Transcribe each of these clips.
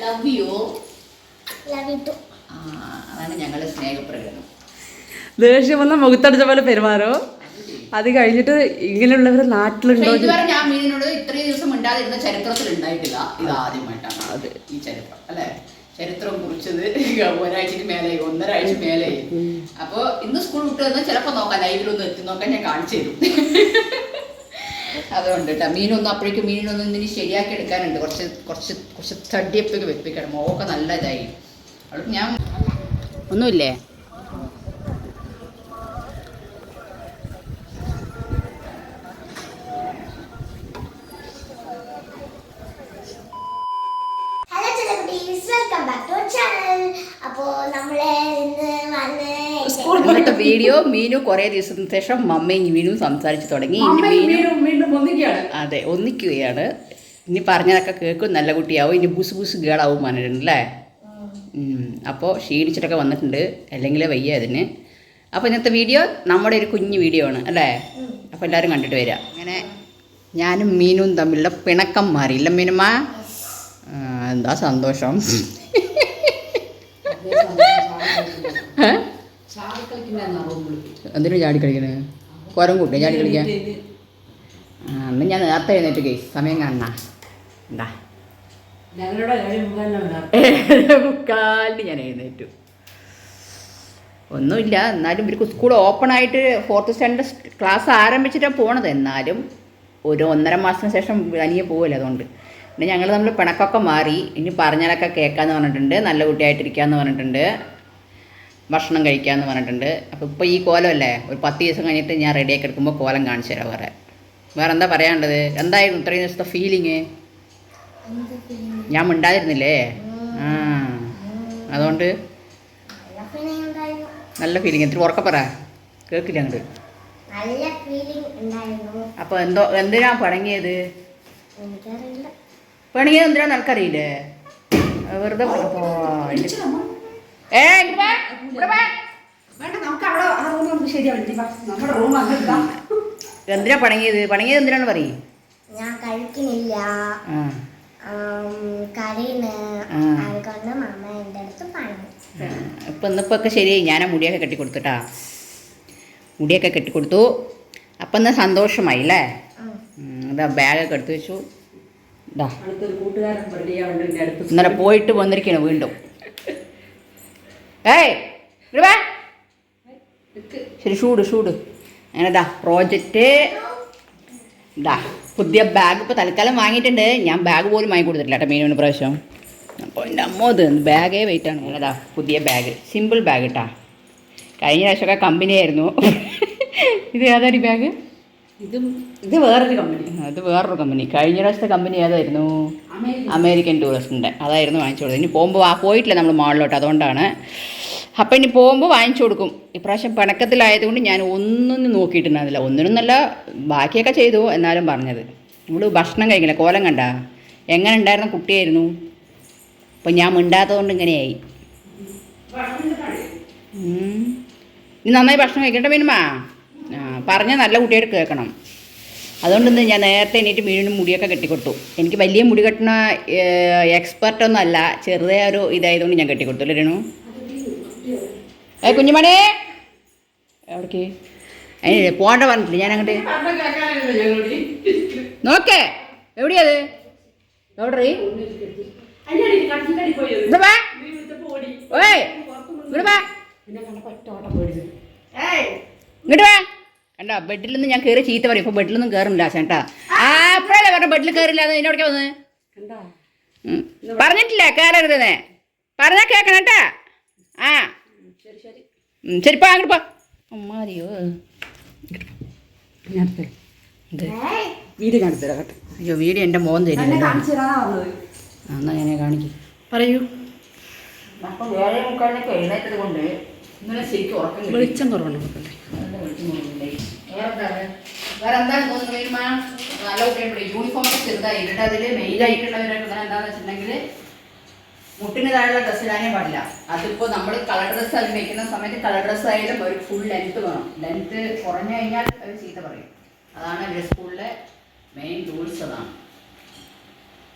Love you love you too അതാണ് ഞങ്ങളുടെ സ്നേഹപ്രകടനം. ദേഷ്യം വന്ന മുഖത്തടിച്ച പോലെ പെരുമാറോ? അത് കഴിഞ്ഞിട്ട് ഇങ്ങനെയുള്ളവർ നാട്ടിലുണ്ടോ ഇതുവരെ ഞാൻ മീനിനോട് ഇത്രയും ദിവസം മിണ്ടാതിരുന്ന ചരിത്രത്തിൽ ഉണ്ടായിട്ടില്ല. ഇത് ആദ്യമായിട്ടാണ് ഈ ചരിത്രം അല്ലെ? ചരിത്രം കുറിച്ചത് ഒരാഴ്ചക്ക് മേലെ ഒന്നരാഴ്ച മേലെ അപ്പൊ ഇന്ന് സ്കൂൾ വിട്ടു വന്നാൽ ചിലപ്പോ നോക്കാം ലൈവിലൊന്ന് എത്തി നോക്കാൻ ഞാൻ കാണിച്ചു തരും. അതുകൊണ്ട് കേട്ടോ മീനൊന്നും അപ്പോഴേക്കും മീനിനൊന്നും ഇനി ശരിയാക്കി എടുക്കാനുണ്ട്. കുറച്ച് കുറച്ച് കുറച്ച് തടിയപ്പൊക്കെ വെപ്പിക്കണം. മോക്കെ നല്ല ഇതായി. അവൾക്ക് ഞാൻ ഒന്നുമില്ലേ? ഹലോ ചെലക്കുട്ടീസ് വെൽക്കം ബാക്ക് ടു ചാനൽ അപ്പോൾ നമ്മളെ ഇന്ന് വന്ന് ഇന്നത്തെ വീഡിയോ മീനു കുറേ ദിവസത്തിന് ശേഷം മമ്മയും മീനും സംസാരിച്ചു തുടങ്ങി. മീനു ഒന്നിക്കുകയാണ്. അതെ ഒന്നിക്കുകയാണ്. ഇനി പറഞ്ഞതൊക്കെ കേൾക്കും. നല്ല കുട്ടിയാവും. ഇനി ബുസ് ബുസ് ഗേളാവും പറഞ്ഞിട്ടുണ്ട് അല്ലേ? അപ്പോൾ ക്ഷീണിച്ചിട്ടൊക്കെ വന്നിട്ടുണ്ട്. അല്ലെങ്കിൽ വയ്യ അതിന്. അപ്പോൾ ഇന്നത്തെ വീഡിയോ നമ്മുടെ ഒരു കുഞ്ഞു വീഡിയോ ആണ് അല്ലേ? അപ്പോൾ എല്ലാവരും കണ്ടിട്ട് വരിക. അങ്ങനെ ഞാനും മീനും തമ്മിലുള്ള പിണക്കം മാറിയില്ല മീനുമ എന്താ സന്തോഷം. ഏ? എന്തിനു ചാടി കളിക്കണേ കുരം കൂട്ടിയ ചാടി കളിക്കാൻ അന്ന് ഞാൻ നേരത്തെ എഴുന്നേറ്റ് കേ സമയം കാണണ എന്താ? ഏഴ് മുക്കാലിന് ഞാൻ എഴുന്നേറ്റു. ഒന്നുമില്ല എന്നാലും ഇവർക്ക് സ്കൂൾ ഓപ്പൺ ആയിട്ട് ഫോർത്ത് സ്റ്റാൻഡേർഡ് ക്ലാസ് ആരംഭിച്ചിട്ടാണ് പോണത്. എന്നാലും ഒരു ഒന്നര മാസത്തിന് ശേഷം അനിയെ പോവില്ല അതുകൊണ്ട്. പിന്നെ ഞങ്ങൾ നമ്മൾ പിണക്കൊക്കെ മാറി. ഇനി പറഞ്ഞാലൊക്കെ കേൾക്കാമെന്ന് പറഞ്ഞിട്ടുണ്ട്. നല്ല കുട്ടിയായിട്ടിരിക്കാമെന്ന് പറഞ്ഞിട്ടുണ്ട്. ഭക്ഷണം കഴിക്കാമെന്ന് പറഞ്ഞിട്ടുണ്ട്. അപ്പോൾ ഇപ്പോൾ ഈ കോലമല്ലേ ഒരു പത്ത് ദിവസം കഴിഞ്ഞിട്ട് ഞാൻ റെഡിയാക്കി എടുക്കുമ്പോൾ കോലം കാണിച്ചു തരാം വേറെ. വേറെ എന്താ പറയാനുള്ളത്? എന്തായിരുന്നു ഇത്രയും ദിവസത്തെ ഫീലിങ് ഞാൻ മിണ്ടായിരുന്നില്ലേ ആ. അതുകൊണ്ട് നല്ല ഫീലിംഗ് ഉണ്ടായിരുന്നു നല്ല ഫീലിംഗ് എത്ര ഉറക്ക പറ. കേൾക്കില്ല അങ്ങോട്ട് നല്ല ഫീലിംഗ് ഉണ്ടായിരുന്നു. അപ്പോൾ എന്തോ എന്തിനാ പിണങ്ങിയത്? എനിക്കറിയില്ല. പിണങ്ങിയത് എന്തിനാ നിനക്കറിയില്ലേ? വെറുതെ ഏ ഇവിടെ നമുക്ക് അവിടെ ആ റൂം നമുക്ക് ശരിയാവില്ല. നമ്മുടെ റൂം അങ്ങനെതാ എന്തിനാ പണങ്ങിയത്? പണങ്ങിയത് എന്തിനാണ് പറയും? ഞാൻ കഴിക്കുന്നില്ല. ആ. ആം, അതുകൊണ്ട് മമ്മ എന്റെ അടുത്ത് പറഞ്ഞു ഇപ്പം ഇന്നിപ്പോൾ ഒക്കെ ശരിയായി. ഞാൻ ആ മുടിയൊക്കെ കെട്ടിക്കൊടുത്തുട്ടാ. മുടിയൊക്കെ കെട്ടിക്കൊടുത്തു. അപ്പം ഇന്ന് സന്തോഷമായി അല്ലേ? അതാ ബാഗൊക്കെ എടുത്തു വെച്ചു. ഇതാ. ഇന്നലെ പോയിട്ട് വന്നിരിക്കണം വീണ്ടും. ഏയ് ശരി ഷൂട് ഷൂട് അങ്ങനെ ദാ പ്രോജക്റ്റ് ഇതാ പുതിയ ബാഗ് ഇപ്പോൾ തൽക്കാലം വാങ്ങിയിട്ടുണ്ട്. ഞാൻ ബാഗ് പോലും വാങ്ങി കൊടുത്തിട്ടില്ല കേട്ടോ മീനു പ്രാവശ്യം അപ്പോൾ എന്റെ അമ്മ ഇത് ബാഗേ വെയിറ്റ് ആണ്. ഇതാ പുതിയ ബാഗ് സിമ്പിൾ ബാഗ് കേട്ടാ കഴിഞ്ഞ പ്രാവശ്യമൊക്കെ കമ്പനി ആയിരുന്നു. ഇത് ഏതാടി ബാഗ് ഇതും ഇത് വേറൊരു കമ്പനി അത് വേറൊരു കമ്പനി കഴിഞ്ഞ പ്രാവശ്യത്തെ കമ്പനി ഏതായിരുന്നു? അമേരിക്കൻ. ടൂറിസ്റ്റിന്റെ അതായിരുന്നു വാങ്ങിച്ചു കൊടുത്തത് ഇനി പോകുമ്പോൾ ആ പോയിട്ടില്ല നമ്മൾ മാളിലോട്ട് അതുകൊണ്ടാണ്. അപ്പം ഇനി പോകുമ്പോൾ വാങ്ങിച്ചു കൊടുക്കും. ഇപ്രാവശ്യം പിണക്കത്തിലായതുകൊണ്ട് ഞാൻ ഒന്നും നോക്കിയിട്ടുണ്ടായിരുന്നില്ല ഒന്നിനും നല്ല ബാക്കിയൊക്കെ ചെയ്തു എന്നാലും പറഞ്ഞത്. നമ്മൾ ഭക്ഷണം കഴിക്കില്ല. കോലം കണ്ട? എങ്ങനെ ഉണ്ടായിരുന്ന? കുട്ടിയായിരുന്നു. അപ്പം ഞാൻ മിണ്ടാത്തതുകൊണ്ട് ഇങ്ങനെയായി. ഇനി നന്നായി ഭക്ഷണം കഴിക്കട്ടെ മിനുമാ? ആ പറഞ്ഞ നല്ല കുട്ടിയായിട്ട് കേൾക്കണം. അതുകൊണ്ട് ഇന്ന് ഞാൻ നേരത്തെ എണീറ്റ് മീനും മുടിയൊക്കെ കെട്ടിക്കൊടുത്തു. എനിക്ക് വലിയ മുടി കെട്ടണ എക്സ്പെർട്ടൊന്നും അല്ല. ചെറുതായ ഒരു ഇതായതുകൊണ്ട് ഞാൻ കെട്ടിക്കൊടുത്തു. അല്ലേ രേണു? ഏ കുഞ്ഞുമണി. എവിടേക്ക്? അതിന് പോണ്ട പറഞ്ഞിട്ടില്ല. ഞാൻ അങ്ങോട്ട് നോക്കേ. എവിടെയത്? എവിടെ? ഓയ് ഇങ്ങോട്ട് വാ. ഇങ്ങോട്ട് വാ. കണ്ടോ ബെഡിൽ നിന്ന് ഞാൻ കയറി ചീത്ത പറയും. ഇപ്പൊ ബെഡിലൊന്നും കയറുന്നില്ല ചേട്ടാ. ആ അപ്പോഴല്ലേ പറഞ്ഞ ബെഡിൽ കയറില്ല അത് എന്നോടൊക്കെ വന്ന്. പറഞ്ഞിട്ടില്ല കയറരുതെന്ന് പറഞ്ഞാ കേക്കണം കേട്ടാ. ആ. ശരി പോ അങ്ങോട്ട് പോ. അമ്മാരിയോ. വീട് കാണിച്ചു തരാം കേട്ടോ. അയ്യോ വീഡിയോ എന്റെ മോൻ തരും തരുന്നില്ല കാണിച്ചു തരാനാ വന്നത് ആ, എന്നാ ഞാൻ കാണിക്കും. പറയൂ. വെളിച്ചം കുറവുണ്ട്. നോക്കട്ടെ വേറെ എന്താണ് തോന്നുന്നത്? നല്ല കുട്ടിയാണ് യൂണിഫോം ഒക്കെ ചെറുതായി. അതിൽ മെയിനായിട്ടുള്ളവരൊക്കെ എന്താണെന്ന് വെച്ചിട്ടുണ്ടെങ്കിൽ മുട്ടിന് താഴെയുള്ള ഡ്രസ്സ് ഇടാനേ പാടില്ല. അതിപ്പോ നമ്മൾ കളർ ഡ്രസ്സ് അതിൽ വെക്കുന്ന സമയത്ത് കളർ ഡ്രസ്സ് ആയാലും ഒരു ഫുൾ ലെങ്ത് വേണം. ലെങ്ത് കുറഞ്ഞു കഴിഞ്ഞാൽ അവർ ചീത്ത പറയും. അതാണ് അവരുടെ സ്കൂളിലെ മെയിൻ റൂൾസ് അതാണ്.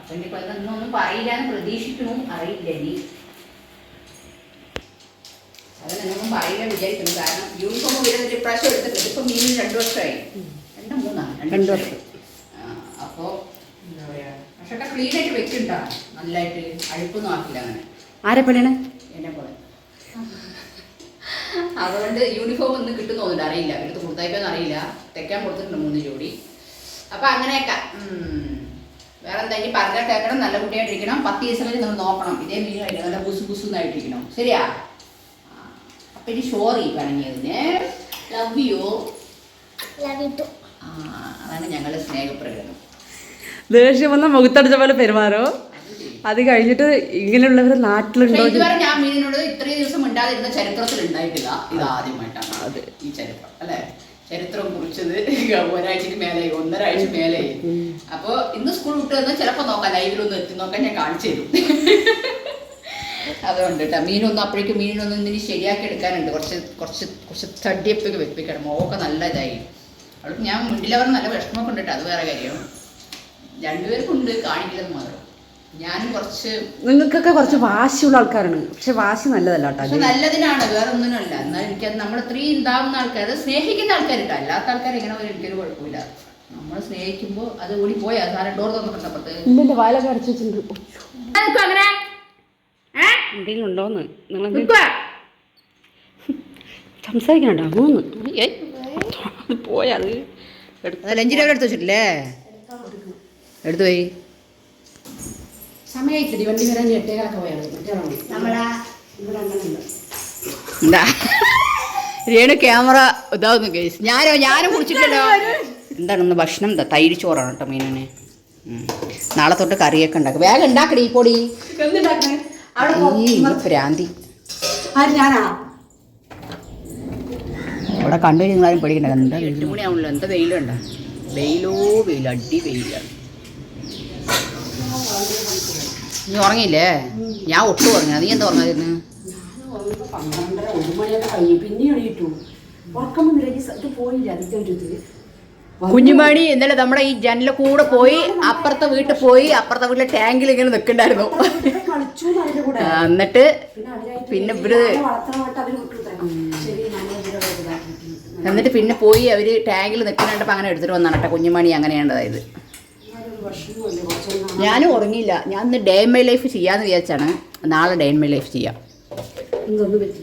അപ്പൊ ഇനിയിപ്പോൾ ഇതൊന്നും പറയില്ല എന്ന് പ്രതീക്ഷിക്കുന്നു. അറിയില്ല ഇനി. അതിനൊന്നും പറയില്ല വിചാരിക്കുന്നു. കാരണം യൂണിഫോം വരുന്നിട്ട് ഇപ്രാവശ്യം എടുത്തിട്ടുണ്ട് ഇപ്പൊ മീനും രണ്ടു വർഷമായി. രണ്ടോ മൂന്നാണ് രണ്ട് വർഷം. ആ, അപ്പോ എന്താ പറയാ പക്ഷെ ക്ലീൻ ആയിട്ട് വെക്കുണ്ടാ? നല്ലതായിട്ട് അഴുപ്പൊന്നും ആക്കില്ല അങ്ങനെ. ആരെ പണിയാണ് എന്നെ പോലെ. അതുകൊണ്ട് യൂണിഫോം ഒന്നും കിട്ടുന്ന തോന്നുന്നില്ല അറിയില്ല. എടുത്ത് കൊടുത്തായിപ്പോന്ന് അറിയില്ല. തെക്കാൻ കൊടുത്തിട്ടുണ്ട് മൂന്ന് ജോഡി. അപ്പൊ അങ്ങനെയൊക്കെ. വേറെ എന്താ ഇനി പറഞ്ഞാൽ കേൾക്കണം നല്ല കുട്ടിയായിട്ടിരിക്കണം. പത്ത് ദിവസം വരെ നമ്മൾ നോക്കണം. ഇതേ മീനായിട്ട് നല്ല ബുസ് ബുസ്സുന്നായിട്ടിരിക്കണം ശരിയാ? ആ, അപ്പൊ ഇനി ഷോറി പറഞ്ഞതിന് love you love you too അതാണ് ഞങ്ങളുടെ സ്നേഹപ്രകടനം. ദേഷ്യം വന്ന മുഖത്തടിച്ച പോലെ പെരുമാറോ? അത് കഴിഞ്ഞിട്ട് ഇങ്ങനെയുള്ളവർ നാട്ടിലുണ്ടോ ഞാൻ മീനിനോട് ഇത്രയും ദിവസം മിണ്ടാതിരുന്ന ചരിത്രത്തിൽ ഉണ്ടായിട്ടില്ല. ഇത് ആദ്യമായിട്ടാണ് അതെ. ഈ ചരിത്രം അല്ലെ? ചരിത്രം കുറിച്ചത് ഒരാഴ്ചക്ക് ഒന്നര ഒന്നരാഴ്ച മേലെ. അപ്പൊ ഇന്ന് സ്കൂൾ വിട്ട് വന്നാൽ ചിലപ്പോ നോക്കാം ലൈവിലൊന്ന് എത്തി നോക്കാൻ ഞാൻ കാണിച്ചു തരും. അതുകൊണ്ട് കേട്ടോ മീനൊന്നും അപ്പോഴേക്കും മീനിനൊന്നും ഇനി ശരിയാക്കി എടുക്കാനുണ്ട്. കുറച്ച് കുറച്ച് കുറച്ച് തടിയപ്പൊക്കെ വെപ്പിക്കണം. മോക്കെ നല്ല ഇതായി. അവൾക്ക് ഞാൻ മുണ്ടിലവർ നല്ല വിഷമമൊക്കെ ഉണ്ട് കേട്ടോ അത് വേറെ കാര്യം. രണ്ടുപേർക്കും കാണിക്കുന്നത് മാത്രം. ഞാനും കുറച്ച് നിങ്ങൾക്കൊക്കെ കുറച്ച് വാശിയുള്ള ആൾക്കാരാണ്. പക്ഷെ വാശി നല്ലതല്ല കേട്ടോ നല്ലതിനാണ് വേറെ ഒന്നിനല്ല എന്നാൽ എനിക്ക് നമ്മൾ ഇത്രയും ഇതാവുന്ന ആൾക്കാർ അത് സ്നേഹിക്കുന്ന ആൾക്കാരുണ്ട് അല്ലാത്ത ആൾക്കാർ ഇങ്ങനെ ഒരു എനിക്കൊരു കുഴപ്പമില്ല. നമ്മൾ സ്നേഹിക്കുമ്പോൾ അത് ഓടി പോയാ സാധനം ഡോർ തുറന്നിട്ടപ്പത്ത് ഇന്നെ വാലൊക്കെ അടച്ചു വെച്ചിട്ടുണ്ട്. അങ്ങനെ? എന്തെങ്കിലും ഉണ്ടോന്ന് നിങ്ങൾ. സംസാരിക്കണോ മൂന്ന് ഏയ് അത് പോയാ അത്. എടുത്ത് അത് ലഞ്ചിന് അവിടെ എടുത്ത് വെച്ചിട്ടില്ലേ? എടുത്തു പോയി. സമയത്തിരി വണ്ടി വരാൻ എന്താ? രേണു ക്യാമറ ഇതാവുന്നു കേസ് ഞാനോ ഞാനും കുടിച്ചിട്ടല്ലോ എന്താണ് ഇന്ന് ഭക്ഷണം? എന്താ തൈര് ചോറാണ് കേട്ടോ മീനിന് നാളെ തൊട്ട് കറിയൊക്കെ ഉണ്ടാക്കും. വേഗം ഉണ്ടാക്കടി ഈ പൊടി. ഈ ഭ്രാന്തി. ആര് ഞാനാ? അവിടെ കണ്ടു നിങ്ങളാരും പേടിക്കണ്ട. എന്താ എട്ട് മണിയാവുമല്ലോ എന്താ വെയിലുണ്ടോ? വെയിലോ വെയിൽ അടി വെയിലാണ് നീ ഉറങ്ങിയില്ലേ? ഞാൻ ഒട്ടും പറഞ്ഞു നീ എന്താ ഉറങ്ങാതിരുന്നു? പന്ത്രണ്ടര ഒരു മണിയൊക്കെ കഴിഞ്ഞു. പിന്നെ എണീറ്റു. ഉറക്കം വന്നില്ല ഈ ഇത് പോയില്ല? അതിന്റെ ഒരു ഇത്. കുഞ്ഞുമണി ഇന്നലെ നമ്മുടെ ഈ ജനലിൽ കൂടെ പോയി അപ്പുറത്തെ വീട്ടിൽ പോയി അപ്പുറത്തെ വീട്ടിലെ ടാങ്കിൽ ഇങ്ങനെ നിൽക്കണ്ടായിരുന്നു കളിച്ചു അതിന്റെ കൂടെ. എന്നിട്ട് പിന്നെ ഇവർ എന്നിട്ട് പിന്നെ പോയി അവർ ടാങ്കിൽ നിൽക്കുന്നുണ്ടപ്പോൾ അങ്ങനെ എടുത്തിട്ട് വന്നാണ് കേട്ടോ കുഞ്ഞുമണി വിഷമമല്ലേ കുറച്ചൊന്നും ഞാനും ഉറങ്ങിയില്ല. ഞാൻ ഇന്ന് ഡേ മൈ ലൈഫ് ചെയ്യാന്ന് വിചാരിച്ചാണ്. നാളെ ഡേ മൈ ലൈഫ് ചെയ്യാം.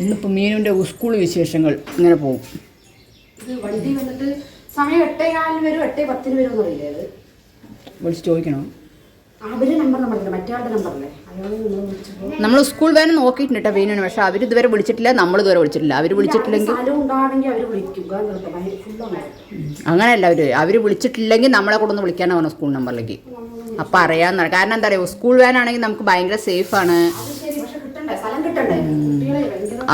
ഇന്നിപ്പോൾ മീനുവിന്റെ സ്കൂൾ വിശേഷങ്ങൾ ഇങ്ങനെ പോകും. വണ്ടി വന്നിട്ട് സമയം എട്ടേ കാലിന് വരും എട്ടേ പത്തിന് വരും എന്ന് അറിയില്ലേ അത് വിളിച്ച് ചോദിക്കണോ. അവർ നമ്പർ നമ്മളില്ല മറ്റേ നമ്പറല്ലേ അയാൾ നമ്മൾ സ്കൂൾ വാൻ നോക്കിയിട്ടുണ്ട് കേട്ടോ മീനുവിന് പക്ഷെ അവർ ഇതുവരെ വിളിച്ചിട്ടില്ല നമ്മൾ ഇതുവരെ വിളിച്ചിട്ടില്ല. അവർ വിളിച്ചിട്ടില്ലെങ്കിൽ അങ്ങനെയല്ല അവർ അവർ വിളിച്ചിട്ടില്ലെങ്കിൽ നമ്മളെ കൂടെ ഒന്ന് വിളിക്കാനാണ് പറഞ്ഞത് സ്കൂൾ നമ്പറിലേക്ക്. അപ്പം അറിയാമെന്നാണ് കാരണം എന്താ പറയുക സ്കൂൾ വാൻ ആണെങ്കിൽ നമുക്ക് ഭയങ്കര സേഫ് ആണ്. പക്ഷെ കിട്ടണ്ടേ? സ്ഥലം കിട്ടണ്ടേ?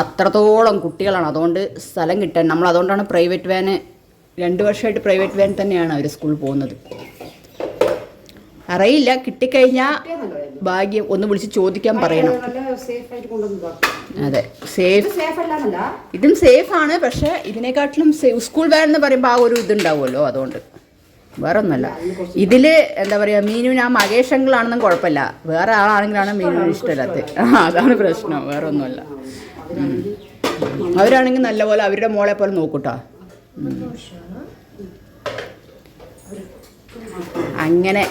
അത്രത്തോളം കുട്ടികളാണ്. അതുകൊണ്ട് സ്ഥലം കിട്ടാൻ നമ്മൾ അതുകൊണ്ടാണ് പ്രൈവറ്റ് വാന് രണ്ട് വർഷമായിട്ട് പ്രൈവറ്റ് വാൻ തന്നെയാണ് അവർ സ്കൂളിൽ പോകുന്നത്. അറിയില്ല കിട്ടിക്കഴിഞ്ഞാൽ ഭാഗ്യം ഒന്ന് വിളിച്ച് ചോദിക്കാൻ പറയണം. അതെ സേഫ്. ഇതും സേഫ് ആണ് സേഫാണ് പക്ഷെ ഇതിനെക്കാട്ടിലും സ്കൂൾ വാൻ എന്ന് പറയുമ്പോൾ ആ ഒരു ഇതുണ്ടാവുമല്ലോ അതുകൊണ്ട്. വേറെ ഒന്നല്ല ഇതിൽ എന്താ പറയാ മീനുവിന് ആ മകേഷങ്ങളാണെന്നും കുഴപ്പമില്ല. വേറെ ആളാണെങ്കിലാണ് മീനുവിന് ഇഷ്ടമില്ലാത്തത് ആ അതാണ് പ്രശ്നം. വേറെ ഒന്നുമല്ല അവരാണെങ്കിൽ നല്ലപോലെ അവരുടെ മോളെ പോലെ നോക്കൂട്ടോ. അങ്ങനെ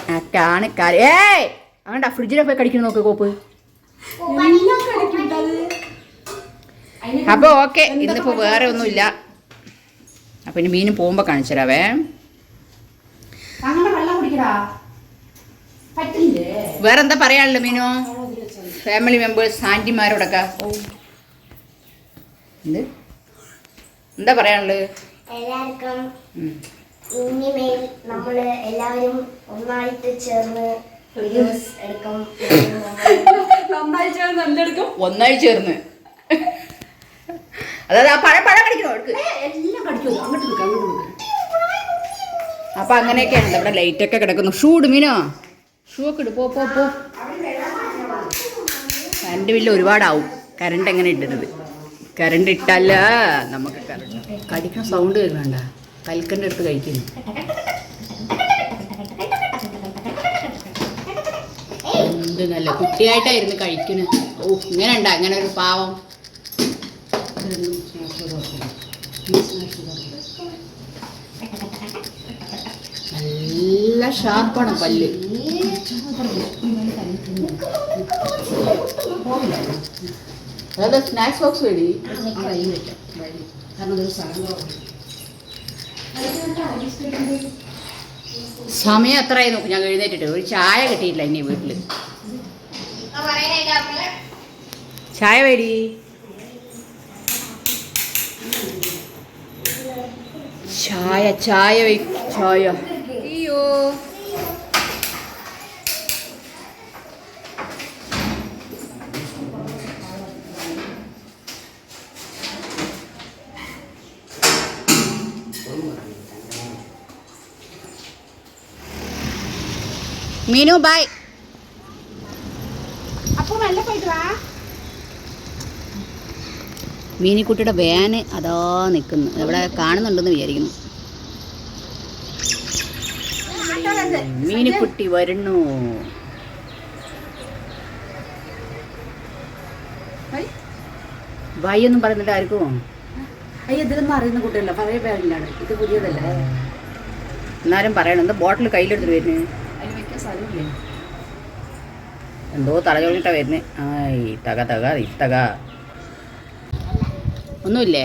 ആണ് കാര്യം ഏയ്! അങ്ങോട്ടാ ഫ്രിഡ്ജിലെ പോയി കടിക്കണം നോക്ക് കോപ്പ്? അപ്പൊ ഓക്കെ ഇന്നിപ്പോ വേറെ ഒന്നുമില്ല. അപ്പൊ ഇനി മീനും പോകുമ്പോ കാണിച്ചു തരാവേ. വേറെന്താ വെള്ളം കുടിക്കടാ. പറ്റില്ലേ? വേറെ എന്താ പറയാനുള്ളത് മീനു ഫാമിലി മെമ്പേഴ്സ് ആന്റിമാരോടൊക്കെ എന്ത്? എന്താ പറയാനുള്ളത് എല്ലാവർക്കും ഇനിമേൽ നമ്മൾ എല്ലാവരും ഒന്നായിട്ട് ചേർന്ന് നന്നായി ചേർന്ന് നല്ലെടുക്കും ഒന്നായി ചേർന്ന്. അതായത് ആ പഴം പഴം കടിക്കണോ എടുക്ക് എല്ലാം കടിക്കും. അങ്ങോട്ട് നിൽക്കാം അങ്ങോട്ട് അപ്പൊ അങ്ങനെയൊക്കെയാണ് ഇവിടെ ലൈറ്റ് ഒക്കെ കിടക്കുന്നു. ഷൂ ഇടുമീനോ ഷൂ ഒക്കെ ഇട്. പോ പോ പോ. Current bill ഒരുപാടാവും. കറണ്ട് എങ്ങനെ ഇടരുത്? കറണ്ട് ഇട്ടല്ല. നമുക്ക് കറണ്ട് കടിക്കുന്ന സൗണ്ട് കേൾക്കണ്ട കൽക്കന്റെ അടുത്ത് കഴിക്കുന്നു. നല്ല കുട്ടിയായിട്ടായിരുന്നു കഴിക്കുന്നത് ഓ ഇങ്ങനെ ഉണ്ടാ അങ്ങനെ ഒരു പാവം. നല്ല ഷാർപ്പാണ് പല്ല്. സ്നാക്സ് ബോക്സ് വേടി. സമയം എത്രയായിരുന്നു ഞാൻ എഴുന്നേറ്റിട്ട്. ഒരു ചായ കിട്ടിയിട്ടില്ല ഇനി വീട്ടിൽ ചായ വേടി. ചായ ചായ ചായ. അയ്യോ. മീനു ബായ് അപ്പോൾ നല്ല പോയിട്ട് വാ മീനിക്കുട്ടിയുടെ വേന് അതാ നിൽക്കുന്നു. ഇവിടെ കാണുന്നുണ്ടെന്ന് വിചാരിക്കുന്നു. മീനിക്കുട്ടി വരുന്നു. വൈ ഒന്നും പറയുന്നില്ല ആർക്കും. അയ്യ ഇതിലൊന്നും അറിയുന്ന കുട്ടിയല്ല പഴയ പേരിലാണ് ഇത് പുതിയതല്ല? എന്നാലും പറയണം. എന്താ ബോട്ടിൽ കയ്യിലെടുത്തിട്ട് വരുന്നത് എന്തോ തലചോറിട്ടാ വരുന്നത് ആ തക തക ഇത്തക. ഒന്നുമില്ലേ?